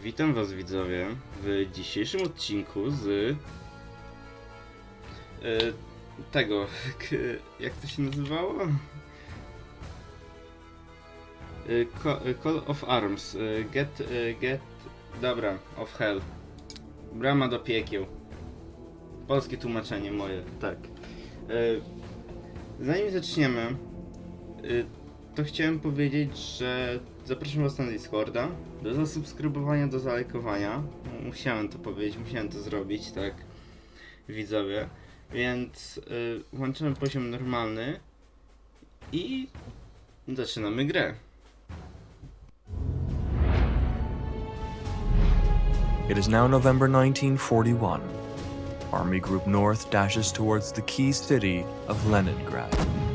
Witam was widzowie w dzisiejszym odcinku z e, tego, k, jak to się nazywało? E, e, Call of Arms, Get, Get, dobra, of Hell. Brama do piekieł. Polskie tłumaczenie moje, tak. Zanim zaczniemy, to chciałem powiedzieć, że zapraszam was na Discorda, do zasubskrybowania, do zalajkowania. Musiałem to powiedzieć, musiałem to zrobić, tak, widzowie. Więc y, włączymy poziom normalny i zaczynamy grę. It is now November 1941. Army Group North dashes towards the key city of Leningrad.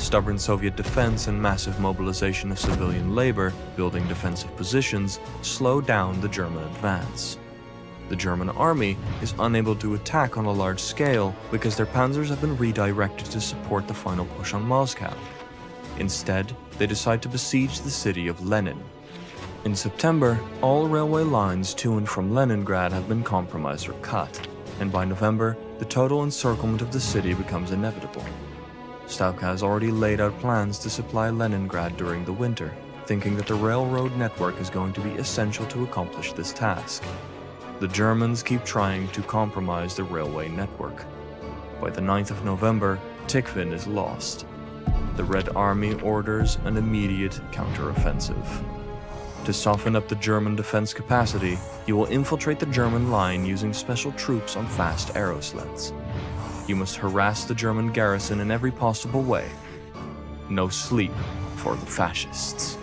Stubborn Soviet defense and massive mobilization of civilian labor building defensive positions slow down the German advance. The German army is unable to attack on a large scale because their panzers have been redirected to support the final push on Moscow. Instead, they decide to besiege the city of Lenin. In September, all railway lines to and from Leningrad have been compromised or cut, and by November, the total encirclement of the city becomes inevitable. Stalka has already laid out plans to supply Leningrad during the winter, thinking that the railroad network is going to be essential to accomplish this task. The Germans keep trying to compromise the railway network. By the 9th of November, Tikhvin is lost. The Red Army orders an immediate counteroffensive. To soften up the German defense capacity, you will infiltrate the German line using special troops on fast arrow sleds. You must harass the German garrison in every possible way. No sleep for the fascists.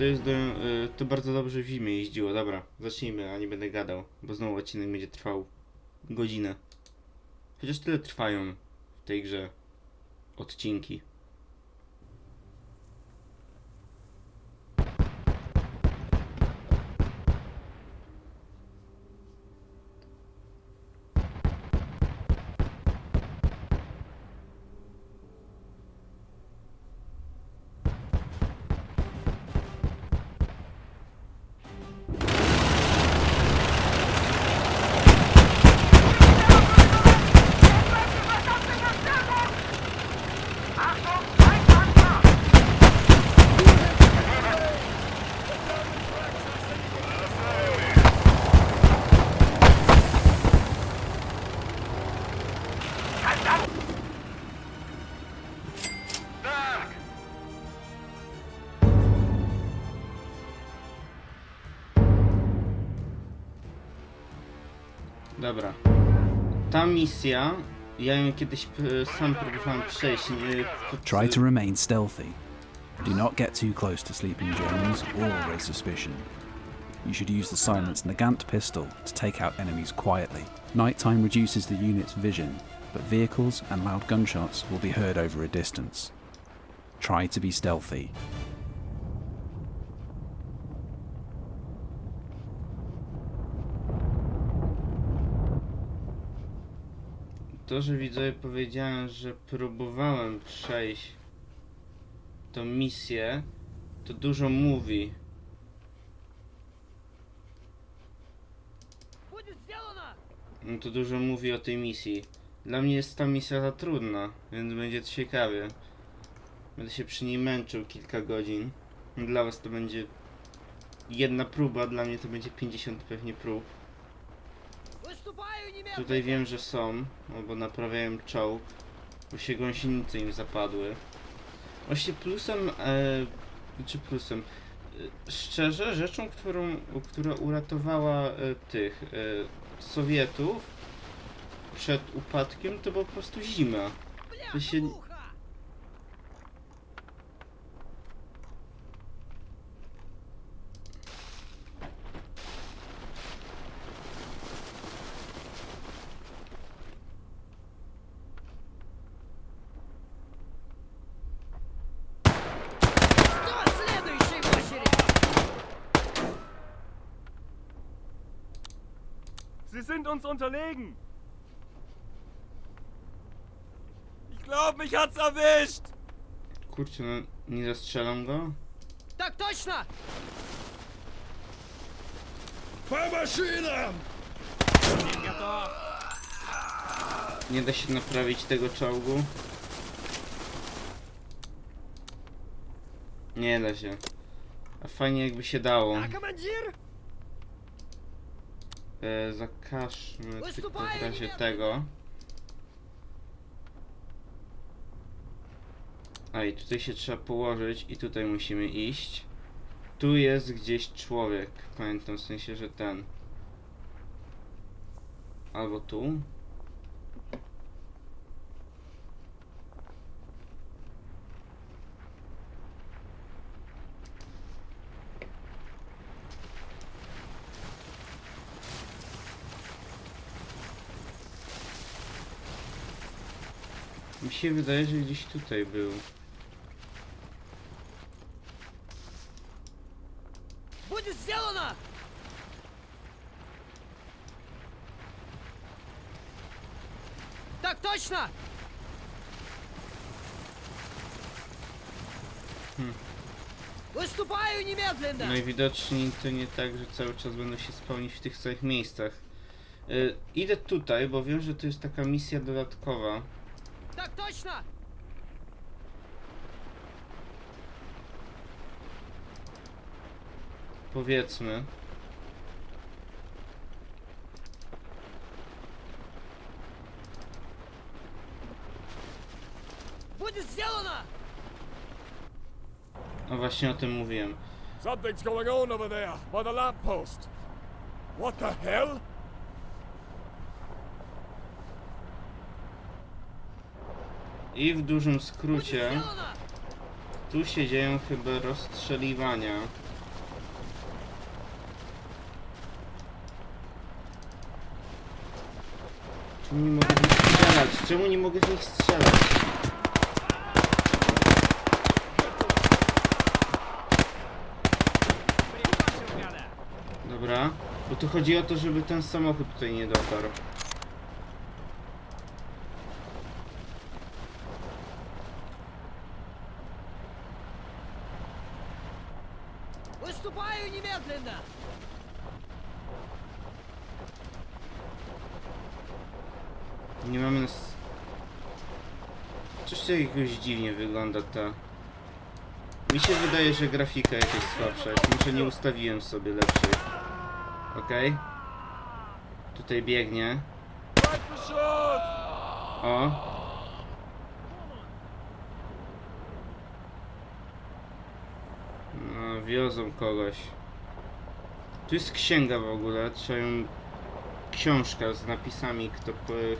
To jest do, y, to bardzo dobrze w zimie jeździło. Dobra, zacznijmy, a nie będę gadał, bo znowu odcinek będzie trwał godzinę. Chociaż tyle trwają w tej grze odcinki. Dobra. Ta misja, ja ją kiedyś sam próbowałem przejść. Try to remain stealthy. Do not get too close to sleeping Germans or raise suspicion. You should use the silenced Nagant pistol to take out enemies quietly. Nighttime reduces the unit's vision, but vehicles and loud gunshots will be heard over a distance. Try to be stealthy. To, że widzowie powiedziałem, że próbowałem przejść tą misję, to dużo mówi. No to dużo mówi o tej misji. Dla mnie jest ta misja za trudna, więc będzie ciekawie. Będę się przy niej męczył kilka godzin. Dla was to będzie jedna próba, dla mnie to będzie 50 pewnie prób. Tutaj wiem, że są, bo naprawiałem czołg, bo się gąsienice im zapadły. Właśnie plusem, e, czy plusem, e, szczerze rzeczą, którą, która uratowała e, tych e, Sowietów przed upadkiem, to po prostu zima. To się uns unterlegen. Ich glaube, mich hat's erwischt. kurczę, no, nie zastrzelam go? Так точно! Nie da się naprawić tego czołgu? Nie da się. A fajnie jakby się dało. А командир? E, zakażmy tylko w razie tego. A i tutaj się trzeba położyć i tutaj musimy iść. Tu jest gdzieś człowiek. Pamiętam w sensie, że ten. Albo tu. się wydaje, że gdzieś tutaj był. Будет сделано! Так точно! Хм. Выступаю немедленно! Najwidoczniej to nie tak, że cały czas będą się spełnić w tych samych miejscach. Y, idę tutaj, bo wiem, że to jest taka misja dodatkowa. Так точно! Powiedzmy. Будет сделано! No właśnie o tym mówiłem. Something's going on over there by the lamppost. What the hell? I w dużym skrócie tu się dzieją chyba rozstrzeliwania. Czemu nie mogę z nich strzelać? Czemu nie mogę w nich strzelać? Dobra, bo tu chodzi o to, żeby ten samochód tutaj nie dotarł. Выступаю немедленно! Nie mamy nas... Coś to jakoś dziwnie wygląda ta... Mi się wydaje, że grafika jakaś słabsza. Jak Może nie ustawiłem sobie lepszej. Okej. Tutaj biegnie. Right for shot! O! wiozą kogoś. Tu jest księga w ogóle, trzeba ją... Książka z napisami, kto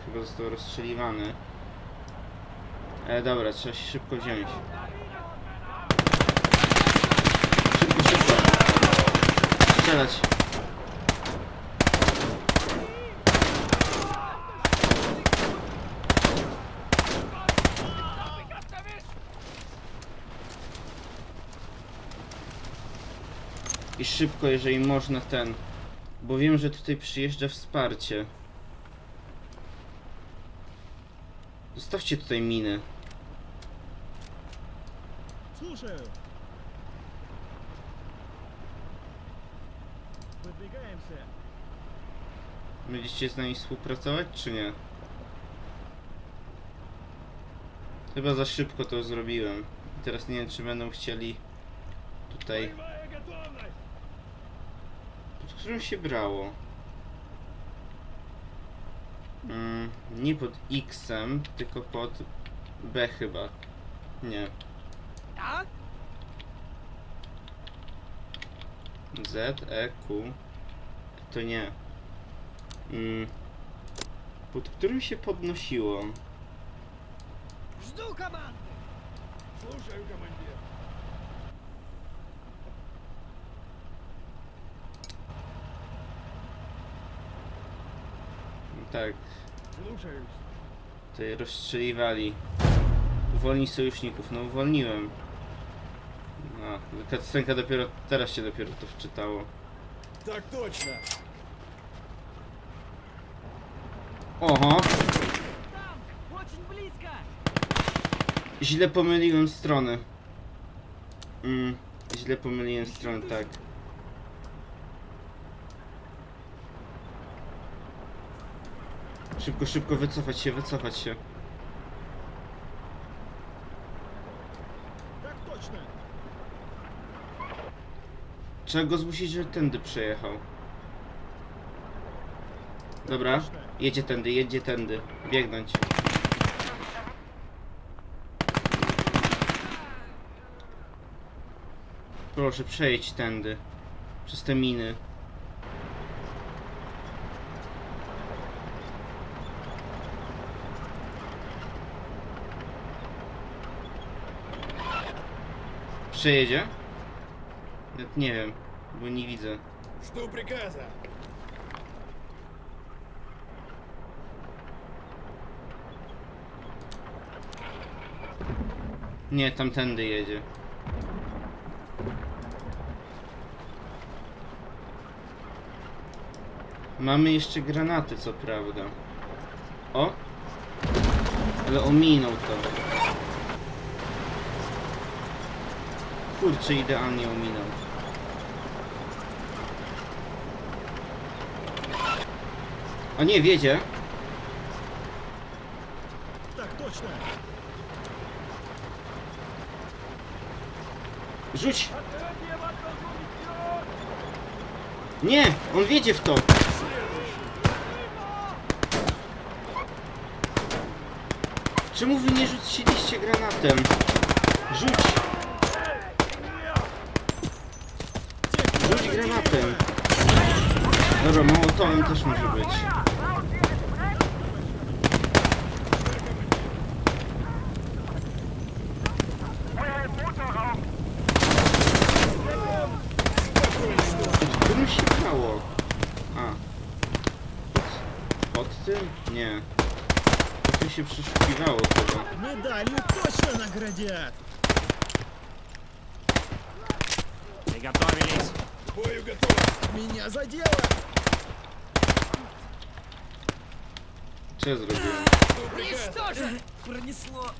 chyba został rozstrzeliwany. E, dobra, trzeba się szybko wziąć. Szybko, szybko! Strzelać! szybko, jeżeli można ten. Bo wiem, że tutaj przyjeżdża wsparcie. Zostawcie tutaj miny. Слушаю. Выдвигаемся. Będziecie z nami współpracować, czy nie? Chyba za szybko to zrobiłem. I teraz nie wiem, czy będą chcieli tutaj. Боевая готовность. którym się brało? Mm, nie pod X-em, tylko pod B chyba. Nie. Tak? Z, E, Q. To nie. Mm, pod którym się podnosiło? Жду команды. Слушаю, командир. Tak, Слушаюсь. tutaj rozstrzeliwali. Uwolnij sojuszników. No uwolniłem. No, cutscenka dopiero, teraz się dopiero to wczytało. Так точно. Oho! Там, очень близко. Źle pomyliłem strony. Mm, źle pomyliłem strony, tak. Szybko, szybko, wycofać się, wycofać się. Tak Trzeba go zmusić, że tędy przejechał. Dobra, jedzie tędy, jedzie tędy. Biegnąć. Proszę, przejedź tędy. Przez te miny. Przejedzie? Nawet nie wiem, bo nie widzę. Жду приказа. Nie, tamtędy jedzie. Mamy jeszcze granaty, co prawda. O! Ale ominął to. Kurczę, idealnie ominął. O nie, wiedzie. Так точно. Rzuć! Nie! On wiedzie w to! Czemu wy nie rzuciliście granatem? Rzuć! granatem! Dobra, mołotowem też może być. W którym się grało? A. Pod, pod tym? Nie. Pod tym się przeszukiwało chyba. Медалью точно наградят. К бою готов. Меня задело. Це зробили? Что же? Пронесло.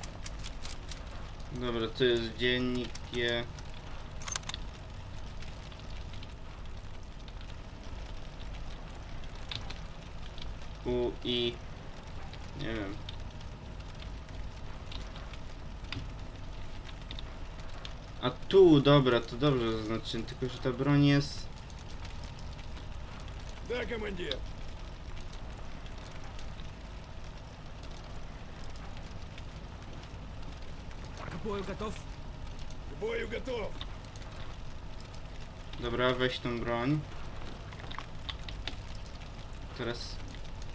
Добре, це з денег. У и, Не знаю. tu, dobra, to dobrze zaznaczyłem, tylko że ta broń jest... Да, командир. К бою готов. К бою готов. Dobra, weź tą broń. Teraz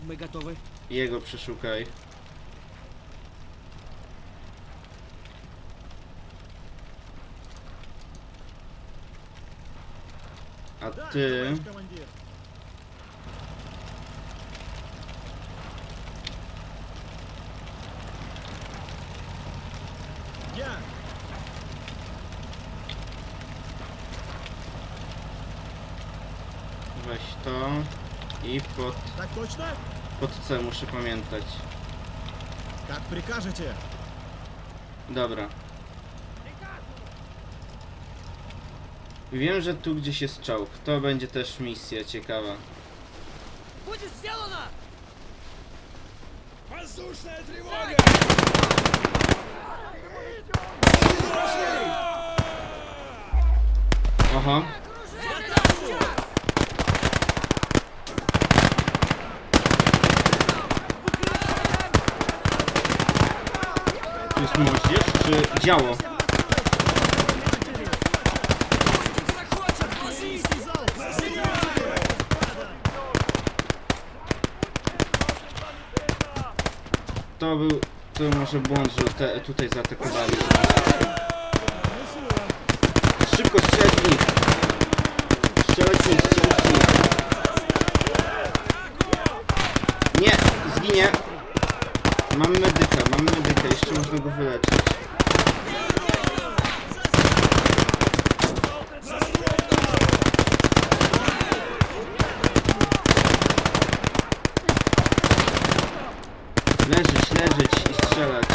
Мы готовы. jego przeszukaj. A Да, ty... товарищ командир. Я. Weź to i pod, Так точно? pod C muszę pamiętać. Как прикажете. Dobra. Wiem, że tu gdzieś jest czołg. To będzie też misja ciekawa. Будет сделано! Воздушная тревога! Aha. Jest młodzież, czy działo? To był, to może błąd, że te, tutaj zaatakowali. Szybko strzelać w nich! Nie, zginie! Mam medyka, mam medyka, jeszcze można go wyleczyć. Leżeć, leżeć i strzelać.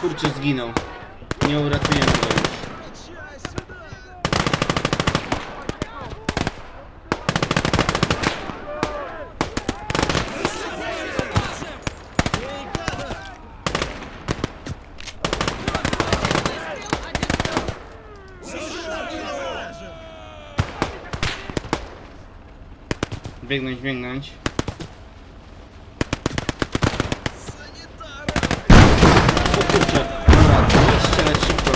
Kurczę, zginął. Nie uratujemy go już. Biegnąć, biegnąć. O kurczę, dobra, idź strzelać szybko.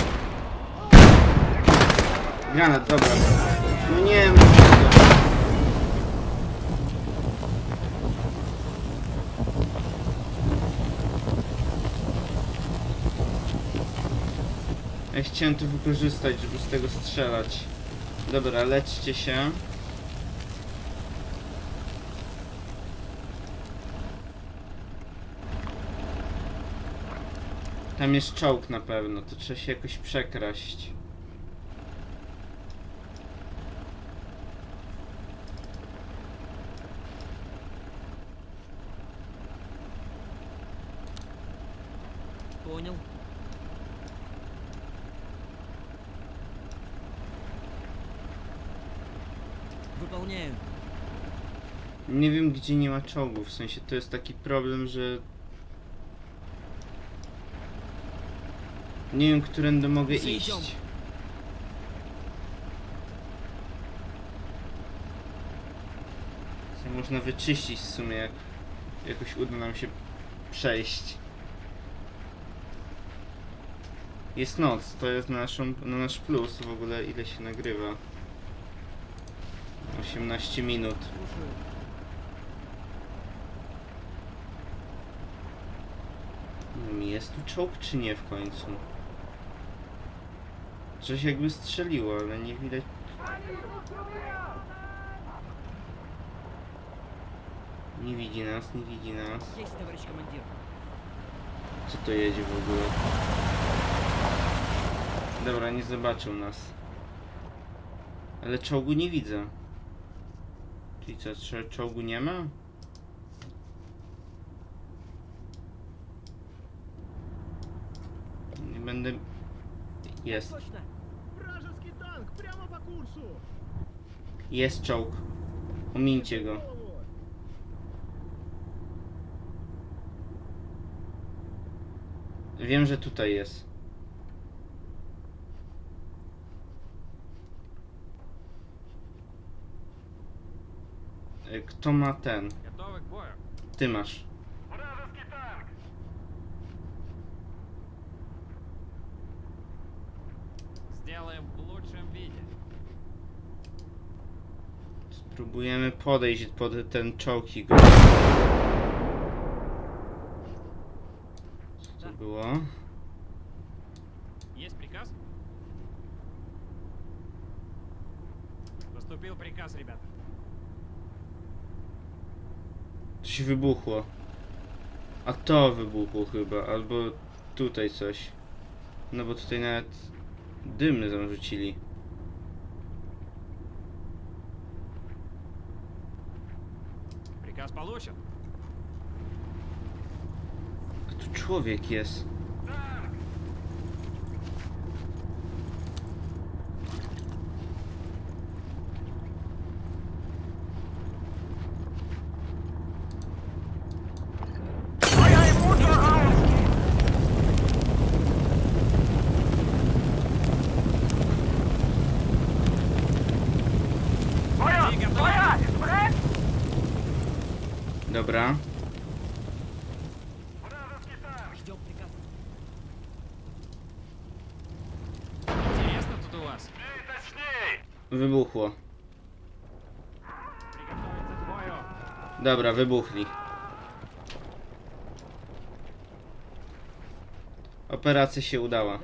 Dobra. No nie wiem. Ja chciałem to wykorzystać, żeby z tego strzelać. Dobra, leczcie się. Tam jest czołg na pewno, to trzeba się jakoś przekraść. Nie wiem gdzie nie ma czołgów, w sensie to jest taki problem, że... Nie wiem, którędy mogę iść. Co można wyczyścić w sumie, jak jakoś uda nam się przejść. Jest noc, to jest na, naszą, na nasz plus w ogóle ile się nagrywa. 18 minut. Jest tu czołg czy nie w końcu? Coś jakby strzeliło, ale nie widać... Nie widzi nas, nie widzi nas. Co to jedzie w ogóle? Dobra, nie zobaczył nas. Ale czołgu nie widzę. Czyli co, czołgu nie ma? będę... Jest. Точно. Вражеский танк прямо по курсу! Jest czołg. Omincie go. Голову! Wiem, że tutaj jest. E, Kto ma ten? Готовы к бою. Ty masz. Spróbujemy podejść pod ten czołg i go. Co to było? Есть приказ? Поступил приказ, ребята. Coś wybuchło. A to wybuchło chyba, albo tutaj coś. No bo tutaj nawet dymy zarzucili. Приказ deixa eu ver aqui essa. wybuchło. Dobra, wybuchli. Operacja się udała.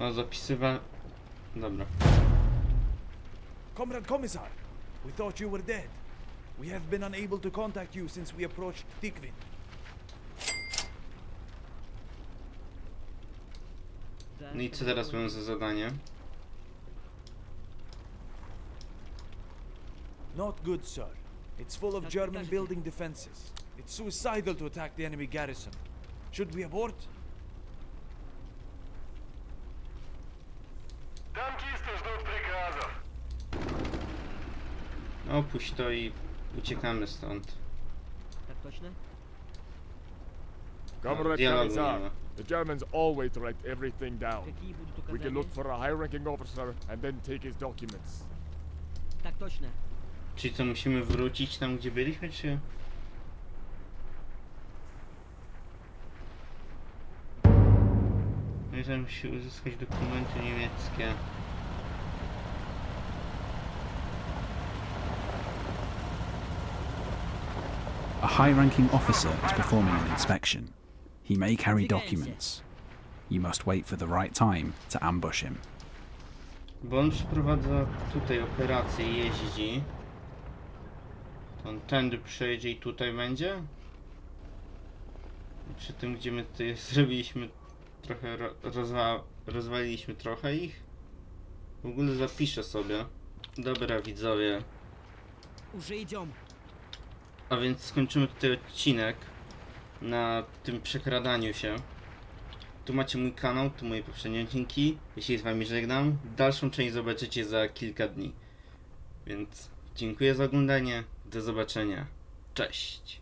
No, zapisywa... Dobra. Comrade Commissar, we thought you were dead. We have been unable to contact you since we approached Tikvin. Да, No i это co teraz было. mam za zadanie? Not good, sir. It's full of That's German casualty. building defenses. It's suicidal to attack the enemy garrison. Should we abort? Opuść to i uciekamy stąd. Так точно? Comrade dialogu nie Commissar, ma. the Germans always write everything down. Какие будут We can указания? look for a high-ranking officer and then take his documents. Так точно. Czyli co, musimy wrócić tam, gdzie byliśmy, czy... No i tam musi uzyskać dokumenty niemieckie. A high ranking officer is performing an inspection. He may carry documents. You must wait for the right time to ambush him. Bo on przeprowadza tutaj operację, jeździ. To on tędy przejedzie i tutaj będzie? Przy tym, gdzie my tutaj zrobiliśmy trochę, rozwa rozwaliliśmy trochę ich. W ogóle zapiszę sobie. Dobra, widzowie. Użyj dziom a więc skończymy tutaj odcinek na tym przekradaniu się. Tu macie mój kanał, tu moje poprzednie odcinki. Jeśli z wami żegnam, dalszą część zobaczycie za kilka dni. Więc dziękuję za oglądanie, do zobaczenia. Cześć!